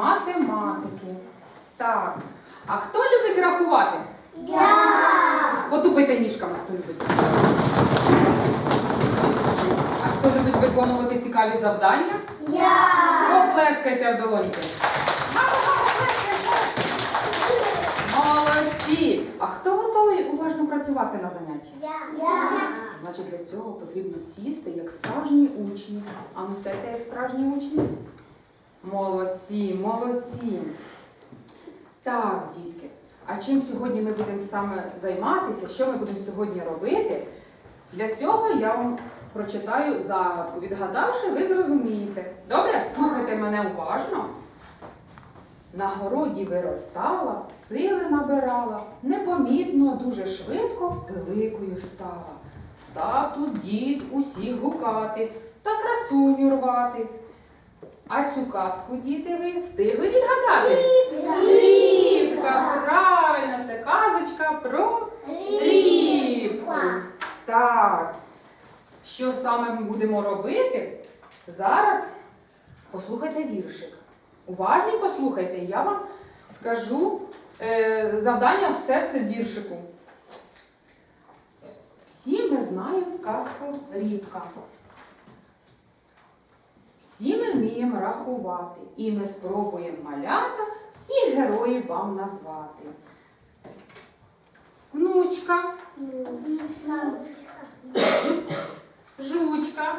математики. Так. А хто любить рахувати? Я. Потупайте ніжками, хто любить. А хто любить виконувати цікаві завдання? Я. Поплескайте в долоньки. Молодці! А хто готовий уважно працювати на занятті? Я. Значить, для цього потрібно сісти як справжні учні. А ну сядьте як справжні учні. Молодці, молодці. Так, дітки. А чим сьогодні ми будемо саме займатися? Що ми будемо сьогодні робити? Для цього я вам прочитаю загадку. Відгадавши, ви зрозумієте. Добре? Слухайте мене уважно. На городі виростала, сили набирала, непомітно, дуже швидко великою стала. Став тут дід усіх гукати та красуню рвати. А цю казку, діти, ви встигли відгадати? Рібка, правильно, це казочка про рібку. Так. Що саме ми будемо робити? Зараз послухайте віршик. Уважненько слухайте, я вам скажу е, завдання все це віршику. Всі ми знаємо казку Рібка. Всі ми вміємо рахувати, і ми спробуємо малята всіх героїв вам назвати. Внучка, жучка,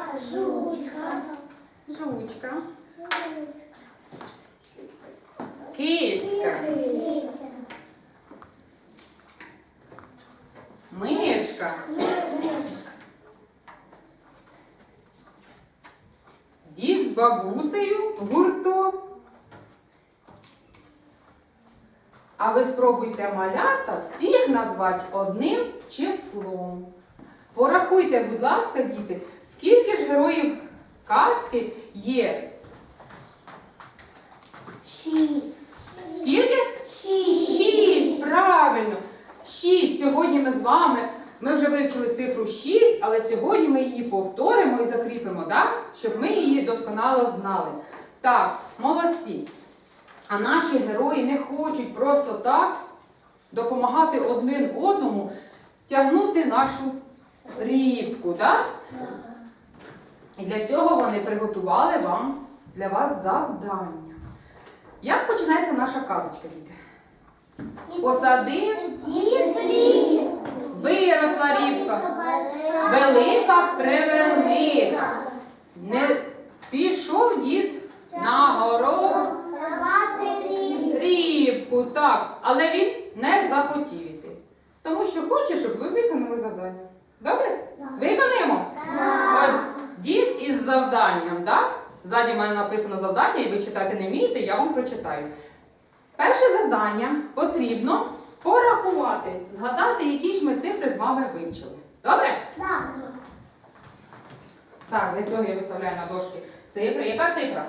жучка, кицька, мишка, дід з бабусею гуртом. А ви спробуйте малята всіх назвати одним числом. Порахуйте, будь ласка, діти, скільки ж героїв казки є? Шість. Скільки? Шість. Шість, правильно. Шість. Сьогодні ми з вами, ми вже вивчили цифру 6, але сьогодні ми її повторимо і закріпимо, так? щоб ми її досконало знали. Так, молодці. А наші герої не хочуть просто так допомагати один одному тягнути нашу рібку, так? І для цього вони приготували вам для вас завдання. Як починається наша казочка, діти? Посадив, Діти. Виросла рібка, велика превелика. Не пішов дід на город рібку, так, але він не захотів іти. Тому що хоче, щоб ви виконали завдання. Добре? Виконаємо? Ось дід із завданням, так? Ззаді в мене написано завдання, і ви читати не вмієте, я вам прочитаю. Перше завдання потрібно порахувати, згадати, які ж ми цифри з вами вивчили. Добре? Так, Так, для цього я виставляю на дошки цифри. Яка цифра?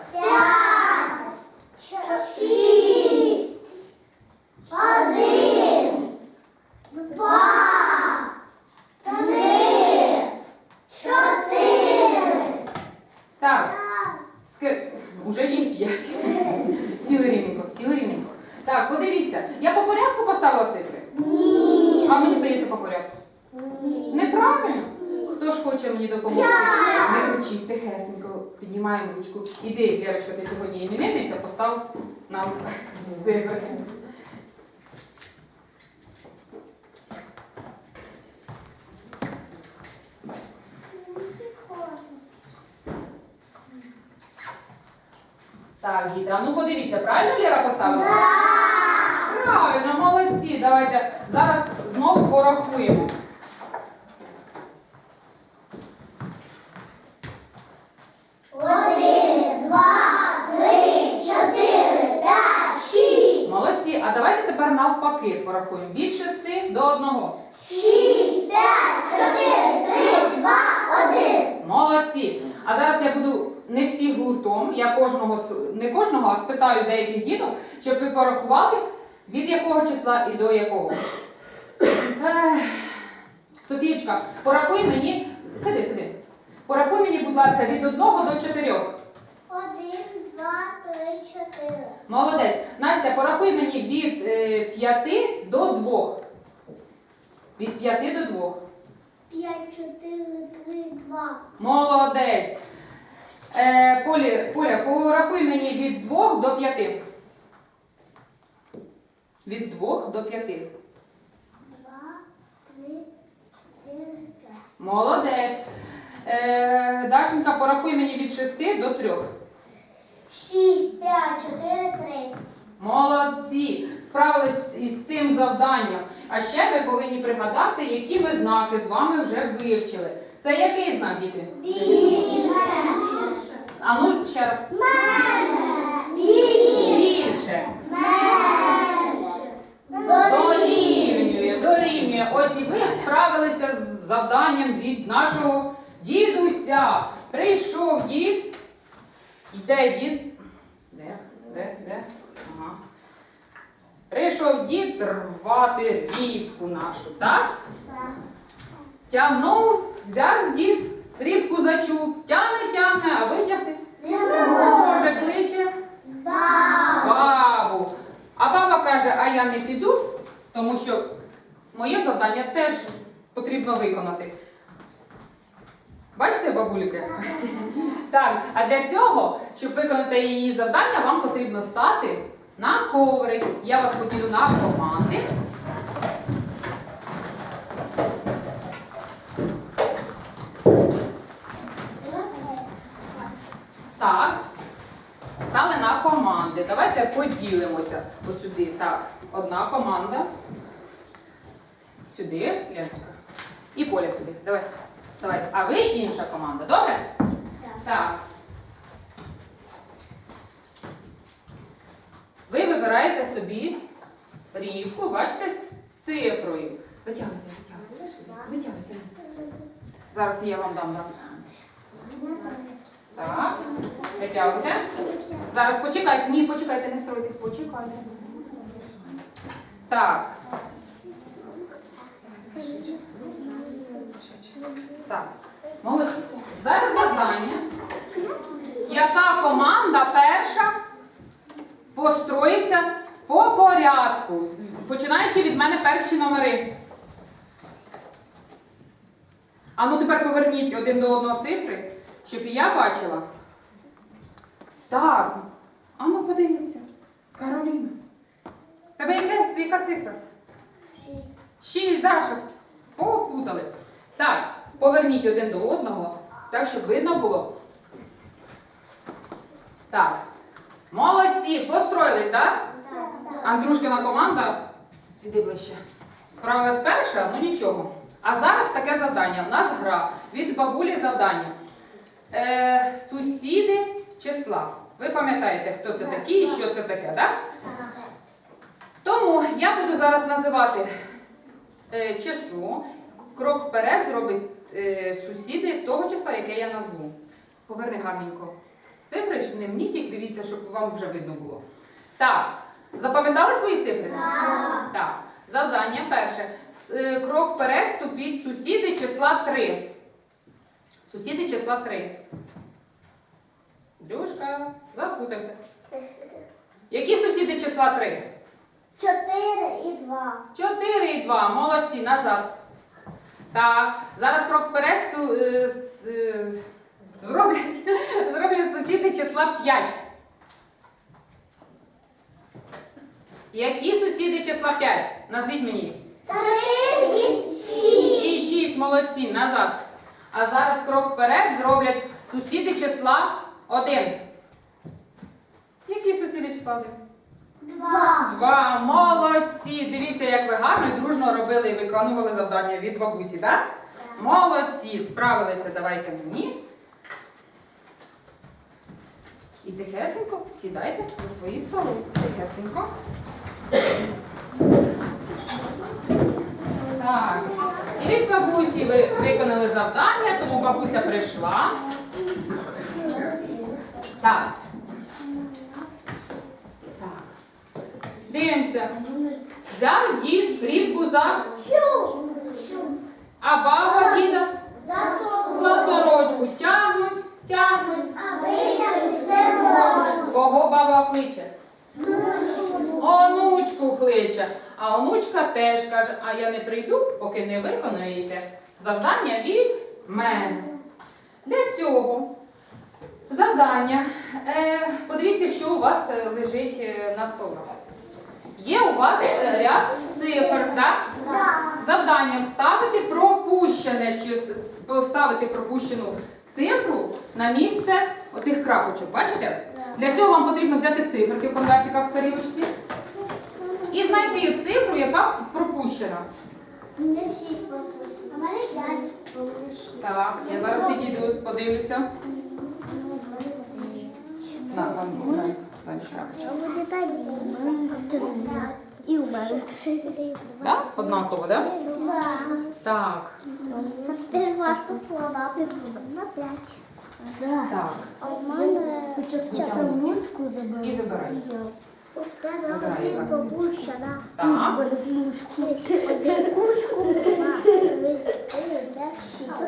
Шість. Один. Два. Три. Чотири. Так, уже є п'ять. Сіли рівненько, сіли рівненько. Так, подивіться, я по порядку поставила цифри. Ні. А мені здається по порядку. Неправильно? Хто ж хоче мені допомогти? Не кричіть, тихесенько, піднімаємо ручку. Іди, Лерочка, ти сьогодні іменинниця, постав нам цифри. Так, діти, а ну подивіться, правильно Лера поставила? Правильно, молодці. Давайте зараз знову порахуємо. Один, два, три, чотири, п'ять, шість. Молодці. А давайте тепер навпаки порахуємо. Від шести до одного. Шість, п'ять, чотири, три, два, один. Молодці. А зараз я буду не всі гуртом, я кожного с- кожного, спитаю деяких діток, щоб ви порахували, від якого числа і до якого. Ех. Софієчка, порахуй мені. Сиди, сиди. Порахуй мені, будь ласка, від одного до чотирьох. Один, два, три, чотири. Молодець. Настя, порахуй мені від 5 до 2. Від 5 до 2. П'ять, чотири, три, два. Молодець. Е, Полі, Поля, порахуй мені від 2 до 5. Від 2 до 5. Два, три, чотири, п'ять. Молодець. Е, Дашенька, порахуй мені від 6 до 3. Шість, п'ять, чотири, три. Молодці! Справились із цим завданням. А ще ви повинні пригадати, які ми знаки з вами вже вивчили. Це який знак, діти? Більше. А ну ще раз. Більше. Дорівнює, дорівнює. Ось і ви справилися з завданням від нашого дідуся. Прийшов дід. Йде дід. Де? Де? Де? Ага. Прийшов дід рвати рібку нашу, так? Тягнув, взяв дід, рібку зачув, тягне, тягне, а витягти. Може, кличе бабу. А баба каже, а я не піду, тому що моє завдання теж потрібно виконати. Бачите, бабульки? Так, а для цього, щоб виконати її завдання, вам потрібно стати на коври. Я вас поділю на команди. Так. Стали на команди. Давайте поділимося ось сюди. Так, одна команда. Сюди, Леночка. І Поля сюди. Давай. Давай. А ви інша команда, добре? Так. Ви вибираєте собі рівку, бачите, з цифрою. Витягуйте, витягуйте. Витягуйте. Зараз я вам дам. дам. Так. Витягуйте. Зараз почекайте. Ні, почекайте, не стройтесь, почекайте. Так. Так. Молодці. Зараз завдання. Яка команда перша построїться по порядку? Починаючи від мене перші номери. А ну тепер поверніть один до одного цифри, щоб і я бачила. Так. А ну подивіться. Кароліна. Тебе яка, яка цифра? Шість, Шість, Даша. Попутали. Так, поверніть один до одного, так, щоб видно було. Так. Молодці, построїлись, так? Андрушкина команда. Іди ближче. Справилась перша, ну нічого. А зараз таке завдання. У нас гра від бабулі завдання. Е, сусіди числа. Ви пам'ятаєте, хто це такі і що це таке, так? Тому я буду зараз називати е, число. Крок вперед зробить е, сусіди того числа, яке я назву. Поверни гарненько. Цифри ж не мніть, дивіться, щоб вам вже видно було. Так, запам'ятали свої цифри? Так. Так. Завдання перше. Крок вперед ступіть сусіди числа 3. Сусіди числа 3. Люшка, запутався. Які сусіди числа 3? Чотири і два. 4 і 2. Молодці, назад. Так, зараз крок вперед е, е, зроблять, зроблять сусіди числа 5. Які сусіди числа 5? Назвіть мені. Три і шість. І 6, молодці, назад. А зараз крок вперед зроблять сусіди числа 1. Які сусіди числа 1? Два. Два. Молодці! Дивіться, як ви гарно і дружно робили і виконували завдання від бабусі, так? Молодці! Справилися, давайте мені. І тихесенько сідайте за свої столи. Тихесенько. Так. І від бабусі ви виконали завдання, тому бабуся прийшла. Так. Так. Дивимося. Взяв дід рібку за, а баба діда За сорочку тягнуть, тягнуть. Кого баба кличе? Онучку кличе. А онучка теж каже, а я не прийду, поки не виконаєте завдання від мене. Для цього завдання. Е, подивіться, що у вас е, лежить е, на столах. Є у вас ряд цифр, так? Завдання вставити пропущене чи поставити пропущену цифру на місце отих крапочок. Бачите? Для цього вам потрібно взяти циферки в конвертиках в тарілочці і знайти цифру, яка пропущена. Мене шість пропущено. А в мене п'ять пропущено. Так, я зараз підійду, подивлюся. На, на, на, на крапочку. Буде один. І у мене три. Так? Однаково, так? Так. Тепер важко слова. На п'ять. Так. А в мене ручку І вибирай. Один пропущена. Так. Два, три, чотири.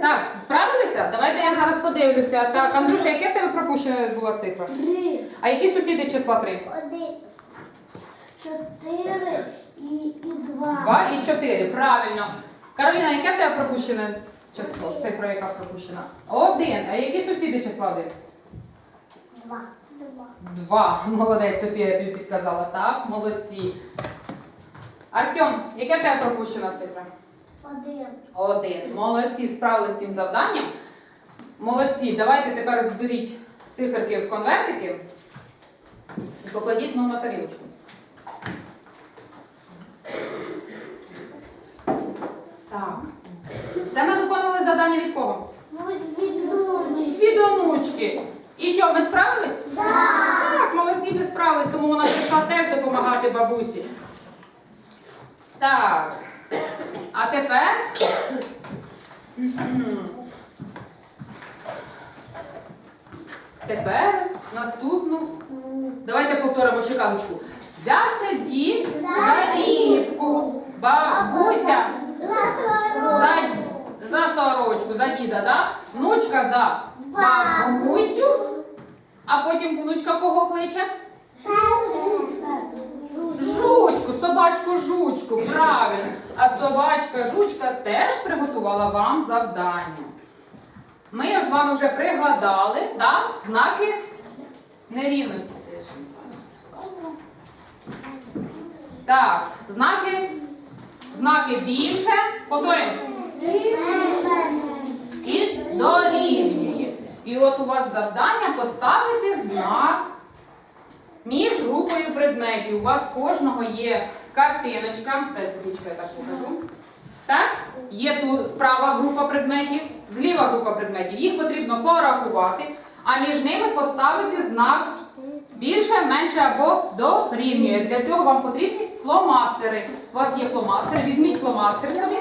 Так, справилися? Давайте я зараз подивлюся. Так, Андрюша, яке в тебе пропущена була цифра? Три. А які сусіди числа 3? Один. Чотири і, два. 2 і 4. Правильно. Кароліна, яке в тебе пропущене число? Цифра, яка пропущена? Один. А які сусіди числа 1? Два. Два. Молодець, Софія підказала. Так, молодці. Артем, яке в тебе пропущена цифра? Один. Один. Молодці, справилися з цим завданням. Молодці. Давайте тепер зберіть циферки в конвертики і покладіть знову на тарілочку. Так. Це ми виконували завдання від кого? Від ручки. Від онучки. І що, ми справились? Так, молодці, ми справились, тому вона прийшла теж допомагати бабусі. Так. А тепер. Тепер наступну. Давайте повторимо шикалочку. Взявся дід за рібку. Бабуся за, за сорочку, за діда, да? Внучка за бабусю, а потім внучка кого кличе? Жучку, собачку жучку, правильно. А собачка жучка теж приготувала вам завдання. Ми з вами вже пригадали да? знаки нерівності. Так, знаки, знаки більше, повторюємо. І дорівнює. І от у вас завдання поставити знак між групою предметів. У вас кожного є картиночка. Дай я так покажу. Так? Є тут справа група предметів, зліва група предметів. Їх потрібно порахувати, а між ними поставити знак більше, менше або дорівнює. Для цього вам потрібні фломастери. У вас є фломастер, візьміть фломастер собі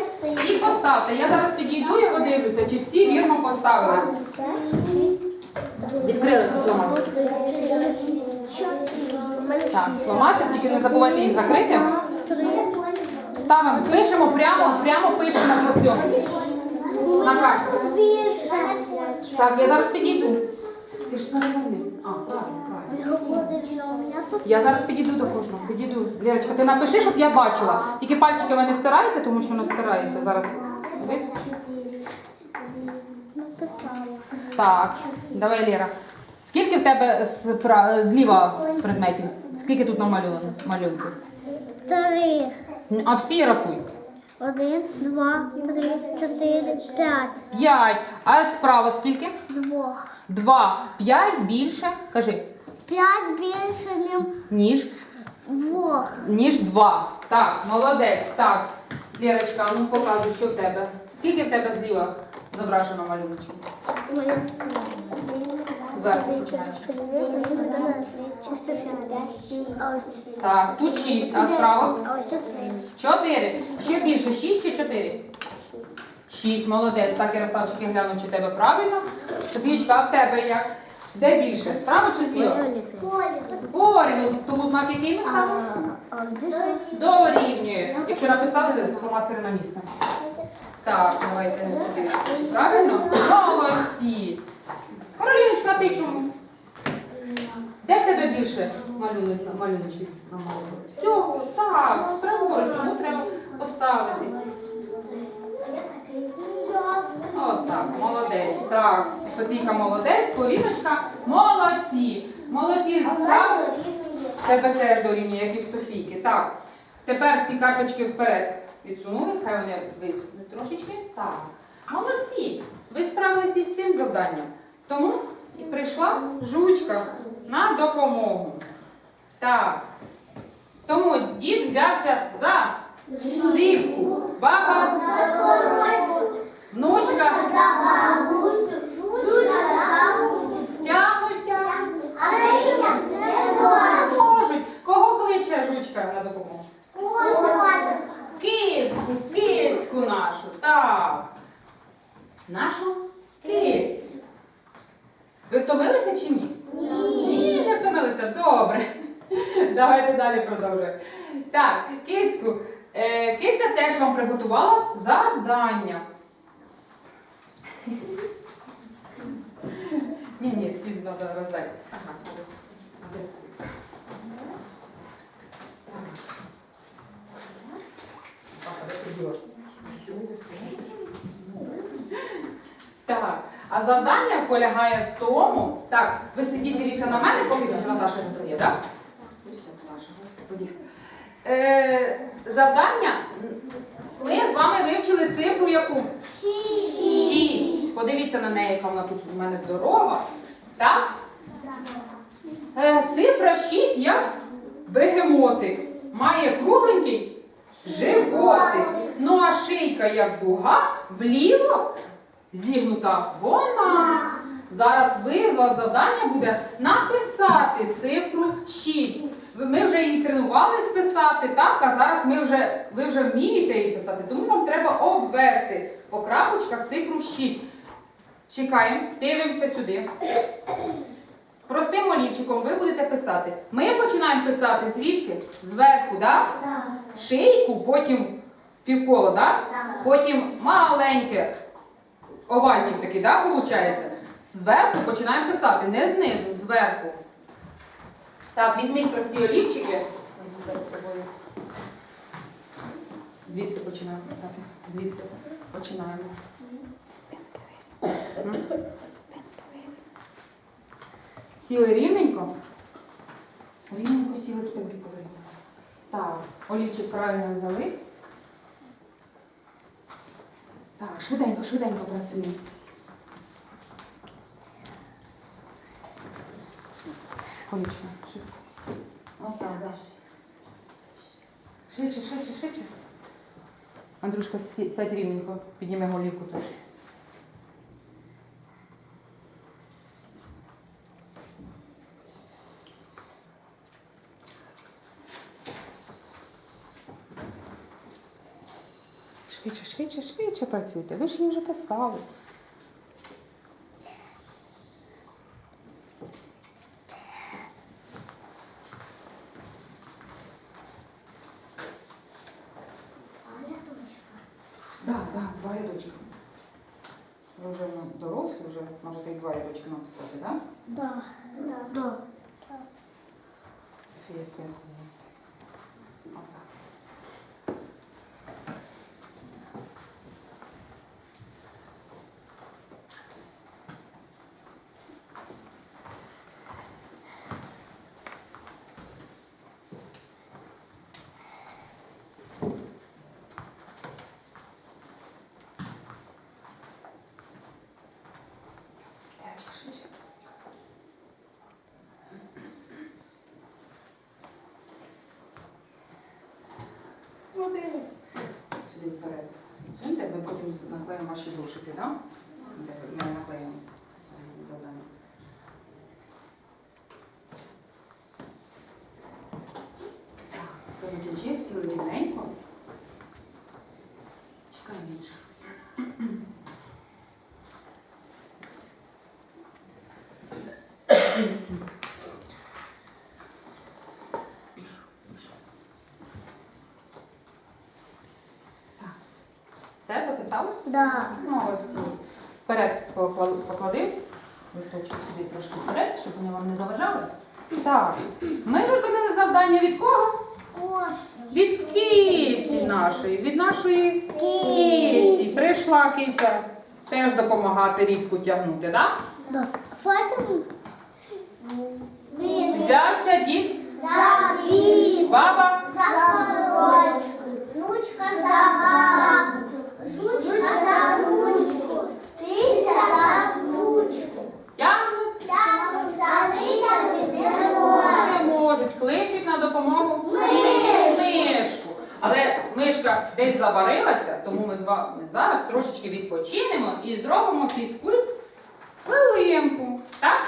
і поставте. Я зараз підійду і подивлюся, чи всі вірно поставили. Відкрили фломастер. Так, фломастер, тільки не забувайте їх закрити. Ставимо, пишемо прямо, прямо пишемо по цьому. На карту. Так, я зараз підійду. Ти ж переверни. А, правильно, правильно. Я зараз підійду до кожного. Підійду. Лірочка, ти напиши, щоб я бачила. Тільки пальчики ви не стираєте, тому що не стирається. Зараз. Написала. Так, давай, Ліра. Скільки в тебе спра- зліва предметів? Скільки тут намальовано малюнків? Три. А всі рахуй. Один, два, три, чотири, п'ять. П'ять. А справа скільки? Двох. Два. П'ять більше. Кажи. П'ять більше, ніж Ніж. двох. Ніж два. Так, молодець. Так. Лірочка, ну показуй, що в тебе. Скільки в тебе зліва зображено малюночку? Зверху. Так, тут шість, а справа? ось синій. Чотири. Що більше, шість чи чотири? Шість, молодець. Так, Ярославчик, я гляну, чи тебе правильно. Софійочка, а в тебе як? Де більше? Справа чи зліва? Порівну, тому знак який ми ставимо? Дорівнює. Якщо написали, то фломастери на місце. Так, давайте подивимося. Чи Правильно? Молодці. Кароліночка, а ти чому? Де в тебе більше малюночків намалювали? З цього, так, праворуч, тому треба поставити. От так, молодець. Так, Софійка молодець, Поліночка молодці. Молодці, ставили. Тебе теж дорівнює, як і в Софійки. Так. Тепер ці карточки вперед відсунули, хай вони висунуть трошечки. Так. Молодці. Ви справилися із цим завданням. Тому і прийшла жучка на допомогу. Так. Тому дід взявся за ліпку. Баба, внучка, тягнуть, тягнуть. Можуть. Кого кличе жучка на допомогу? Кицьку, кицьку нашу. Так. Нашу кицьку. Ви втомилися чи ні? Ні, не втомилися. Добре. Давайте далі продовжуємо. Так, кицьку. Е, киця теж вам приготувала завдання. Ні, ні, ці треба роздати. Ага, ось. Так, а завдання полягає в тому. Так, ви сидіть, дивіться на мене, поки тут Наташа не стає, так? Е, завдання. Ми з вами вивчили цифру яку? Шість. Подивіться на неї, яка вона тут у мене здорова. Так? Е, цифра 6 як бегемотик. Має кругленький животик. Ну а шийка як дуга вліво зігнута вона. Зараз ви, у вас завдання буде написати цифру 6. Ми вже її тренувались писати, так, а зараз ми вже, ви вже вмієте її писати, тому вам треба обвести по крапочках цифру 6. Чекаємо, дивимося сюди. Простим олівчиком ви будете писати. Ми починаємо писати звідки? Зверху, так? Шийку, потім півколо, так? Потім маленьке овальчик такий, так, виходить? Зверху починаємо писати, не знизу, зверху. Так, візьміть прості олівчики. Звідси починаємо писати. Звідси починаємо. М? Сіли рівненько. Рівненько сіли спинки повернули. Так, олівчик правильно взяли. Так, швиденько, швиденько працюємо. Олівчик, швидко. Отак, да. Швидше, швидше, швидше. Андрюшка, сядь рівненько, підніми голівку теж. Швидше, швидше, швидше працюйте. Ви ж її вже писали. Так, так, два рядочка. Ви вже ну, дорослі, вже можете і два рядочки написати, так? Да? Софія зверху. Отак. Девочка, швидше. Молодець. Сюди вперед. Суньте, ми потім наклеїмо ваші зошити, так? Да? ми наклеїмо завдання. Так, хто закінчив, сіли рівненько. Чекаємо інших. Так. Все, дописали? Да. Молодці. Вперед поклади листочок сюди трошки вперед, щоб вони вам не заважали. Так, ми виконали завдання від кого? Від киці нашої, від нашої киці. Прийшла киця теж допомагати рібку тягнути, так? Да. Взявся дід, за баба, за сорочку, внучка за бабку, жучка за внучку, киця за внучку. тягнуть, Тягнуть за витягнути не може. не можуть, кличуть на допомогу Мишку. мишку. Але мишка десь заварилася, тому ми з вами зараз трошечки відпочинемо і зробимо фізкульт хвилинку. Так?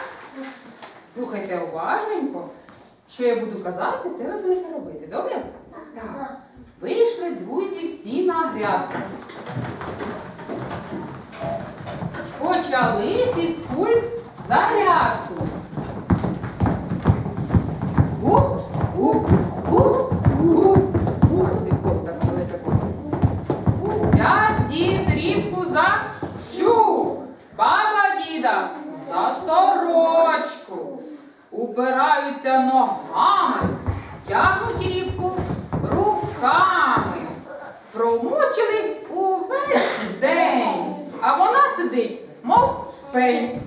Слухайте уважненько, що я буду казати, те ви будете робити. Добре? Так. Вийшли друзі всі на грядку. Почали фізкульт зарядку. Гуп, дід рібку за щук, баба діда за сорочку. Упираються ногами, тягнуть рібку руками. Промучились увесь день, а вона сидить, мов пень.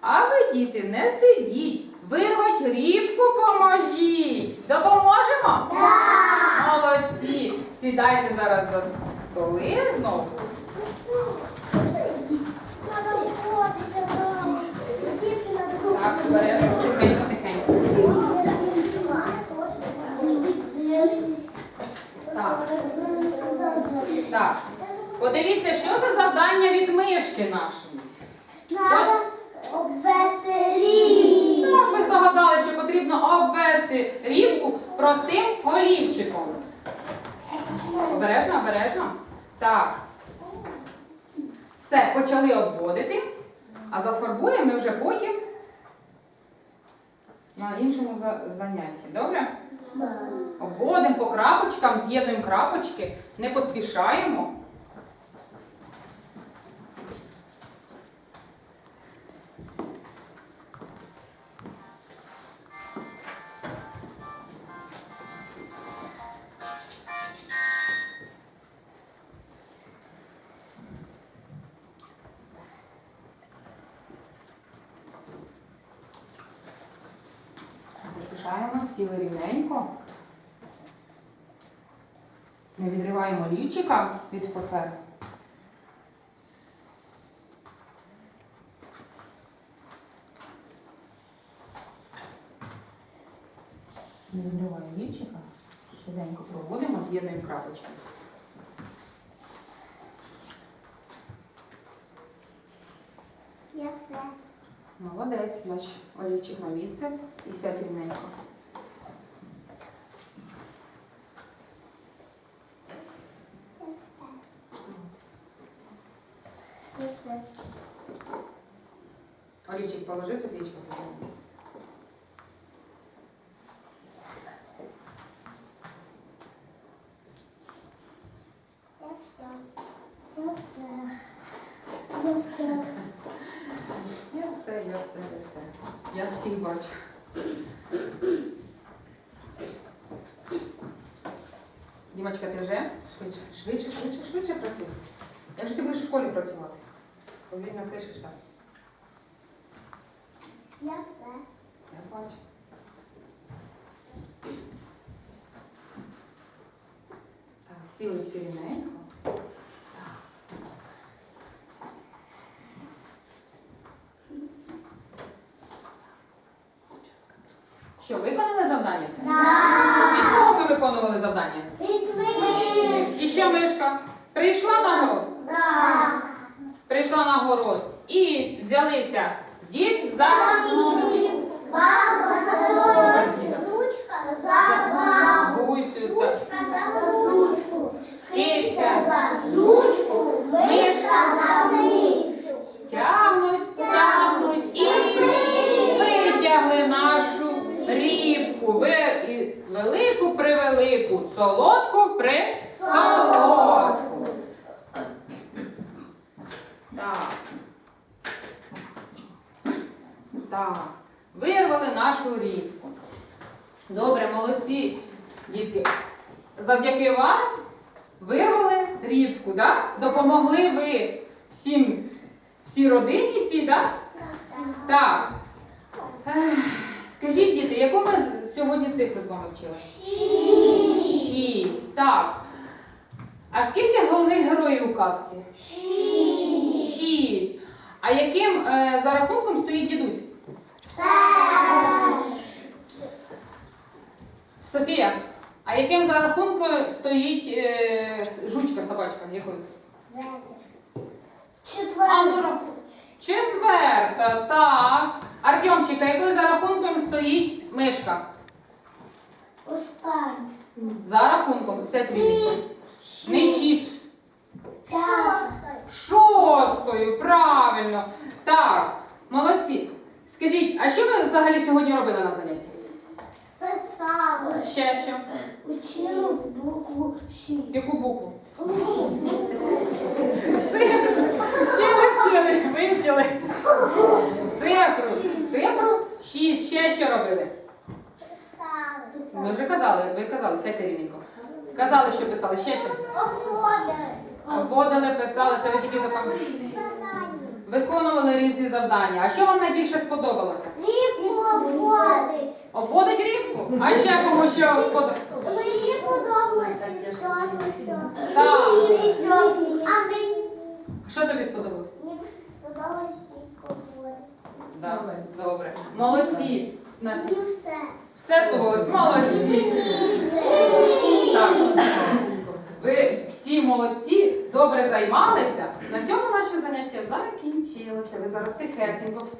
А ви, діти, не сидіть, вирвать рібку поможіть. Допоможемо? Так! Молодці! Сідайте зараз за столи знову. Так, обережно, тихенько, тихенько. Так. Подивіться, що за завдання від мишки нашої. Надо обвести рік. Так, ви здогадали, що потрібно обвести рібку простим олівчиком. Обережно, обережно. Так. Все, почали обводити, а зафарбуємо ми вже потім на іншому занятті. Добре? Обводимо по крапочкам, з'єднуємо крапочки, не поспішаємо. Поспішаємо, сіли рівненько. Не відриваємо лічика від паперу. Не відриваємо лічика. Швиденько проводимо, з'єднуємо крапочки. Я все. Молодець, значить, олівчик на місце і сядь рівненько. Я все. Олівчик положи, Софійчко. Я все. Я все. Я все. Я все, я все, я все. Я всіх бачу. Дімочка, ти вже? Швидше, швидше, швидше, швидше працюй. Як же ти будеш в школі працювати? Повільно пишеш так. Я все. Я бачу. Так, сіли всі рівненько. Що, виконали завдання це? Від кого ми виконували завдання? Від мене. І що мишка? Прийшла на город? Да. Прийшла на город і взялися дід за Баба за дочку. За бабу. гусю. Жучка за внучку. Киця за жучку. Мишка за мишу. Тягнуть, тягнуть і витягли нашу рібку. Велику превелику, солодку при солодку. Так. Так. Вирвали Добре, молодці, дітки. Завдяки вам вирвали рібку, да? Допомогли ви всім, всій родині цій, да? Так. Ех, Скажіть, діти, яку ми сьогодні цифру з вами вчили? Шість. Шість. Так. А скільки головних героїв у казці? Шість. А яким е, за рахунком стоїть дідусь? Софія, а яким за рахунком стоїть е, жучка, собачка? Якою? А, ну, четверта, так. Артемчик, а якою за рахунком стоїть мишка? Останній. За рахунком, рівненько. Не шість. Шостий. Шостою, правильно. Так, молодці. Скажіть, а що ви взагалі сьогодні робили на занятті? Писали. Ще що? Учили букву шість. Яку букву? Цифру. Чи ви вчили? Вивчили. Цифру. Цифру 6. Ще що робили? Ми вже казали, ви казали, сядьте рівненько. Казали, що писали, ще що? Вводили, писали, це ви тільки запам'ятали. Виконували різні завдання. А що вам найбільше сподобалося? Рівно водить. Обводить рівку? А ще кому що сподобалося? Мені історія. Так. А мені Що тобі сподобалося? мені сподобалось тільки Да, добре. Молодці. Настя. І все. Все сподобалось. Молодці. Так. Ви всі молодці, добре займалися. На цьому наше заняття закінчилося. Ви зараз тихесенько встанете.